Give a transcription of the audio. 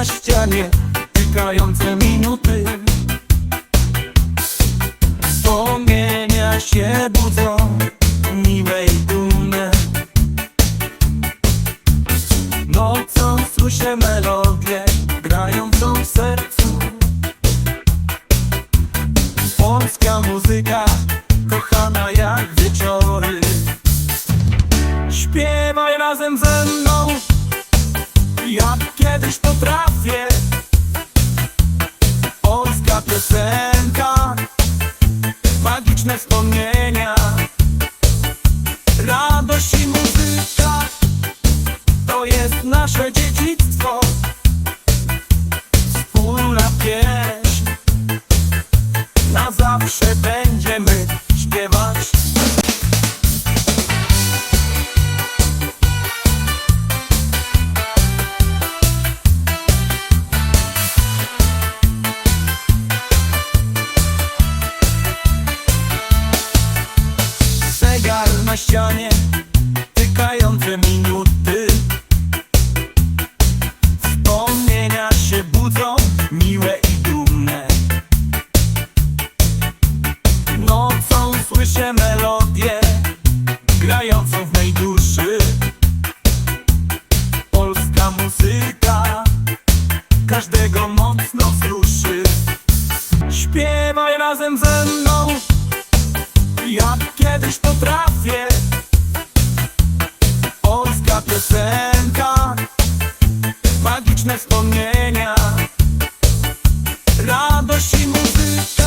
na ścianie Tykające minuty. Wspomnienia się budzą Miłe i dumne Nocą słyszę melodię Grającą w sercu. Polska muzyka Kochana jak wieczory. Śpiewaj razem ze jest nasze dziedzictwo. Wspólna pieśń. Na zawsze będziemy śpiewać. Zegar na ścianie Tykające minuty Każdego mocno wzruszy. Śpiewaj razem ze mną jak kiedyś potrafię. Polska piosenka Magiczne wspomnienia Radość i muzyka